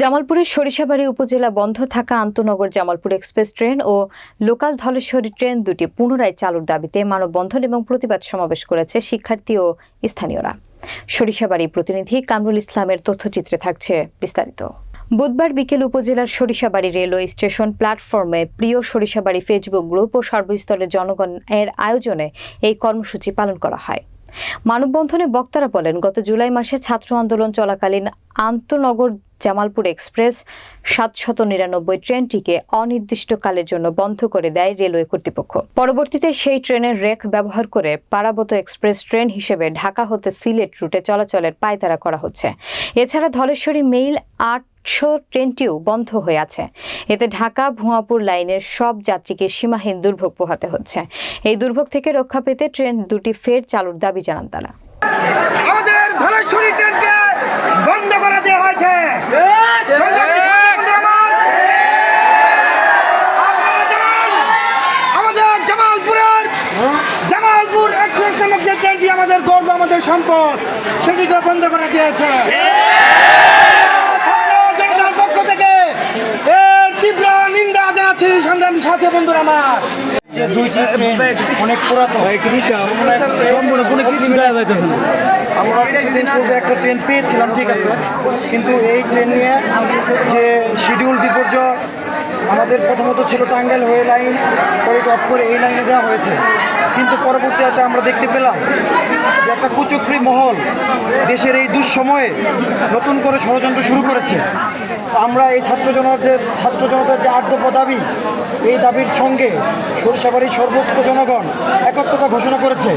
জামালপুরের সরিষাবাড়ি উপজেলা বন্ধ থাকা আন্তনগর জামালপুর এক্সপ্রেস ট্রেন ও লোকাল ধলেশ্বরী ট্রেন দুটি পুনরায় চালুর দাবিতে মানববন্ধন এবং প্রতিবাদ সমাবেশ করেছে শিক্ষার্থী ও স্থানীয়রা। সরিষাবাড়ি প্রতিনিধি কামরুল ইসলামের তথ্যচিত্রে থাকছে বিস্তারিত। বুধবার বিকেল উপজেলার সরিষাবাড়ি রেলওয়ে স্টেশন প্ল্যাটফর্মে প্রিয় সরিষাবাড়ি ফেসবুক গ্রুপ ও সর্বস্তরের জনগণের আয়োজনে এই কর্মসূচি পালন করা হয়। মানববন্ধনে বক্তারা বলেন, গত জুলাই মাসে ছাত্র আন্দোলন চলাকালীন আন্তনগর জামালপুর এক্সপ্রেস সাতশত নিরানব্বই ট্রেনটিকে অনির্দিষ্টকালের জন্য বন্ধ করে দেয় রেলওয়ে কর্তৃপক্ষ। পরবর্তীতে সেই ট্রেনের রেক ব্যবহার করে পারাবত এক্সপ্রেস ট্রেন হিসেবে ঢাকা হতে সিলেট রুটে চলাচলের পায়তারা করা হচ্ছে। এছাড়া ধলেশ্বরী মেইল আটশো ট্রেনটিও বন্ধ হয়ে আছে। এতে ঢাকা, ভুয়াপুর লাইনের সব যাত্রীকে সীমাহীন দুর্ভোগ পোহাতে হচ্ছে। এই দুর্ভোগ থেকে রক্ষা পেতে ট্রেন দুটি ফের চালুর দাবি জানান তারা আমাদের ধলেশ্বরী ট্রেনকে বন্ধ করে দেওয়া হয়েছে সংগ্রামী সাথী বন্ধুরা আমার, আপনারা জানান, আমাদের জামালপুরের এক্সপ্রেস নামক যে ট্রেনটি আমাদের গর্ব আমাদের সম্পদ সেটিকে বন্ধ করে দিয়েছে। জনতার পক্ষ থেকে এর তীব্র নিন্দা জানাচ্ছি সংগ্রামী সাথী বন্ধুরা আমার। যে দুইটি ট্রেন অনেক পুরাতন। আমরা কিছুদিন পূর্বে একটা ট্রেন পেয়েছিলাম ঠিক আছে? কিন্তু এই ট্রেন নিয়ে যে শিডিউল বিপর্যয় আমাদের প্রথমত ছিল টাঙ্গাইল হয়ে লাইন, পরে অফ করে এই লাইনে দেওয়া হয়েছে। কিন্তু পরবর্তীতে আমরা দেখতে পেলাম যে একটা কুচক্রি মহল দেশের এই দুঃসময়ে নতুন করে ষড়যন্ত্র শুরু করেছে। আমরা এই ছাত্র জনতার যে, ছাত্র জনতার যে আর্দ্রপ দাবি, এই দাবির সঙ্গে সরিষাবাড়ির সর্বোচ্চ জনগণ একত্রতা ঘোষণা করেছে।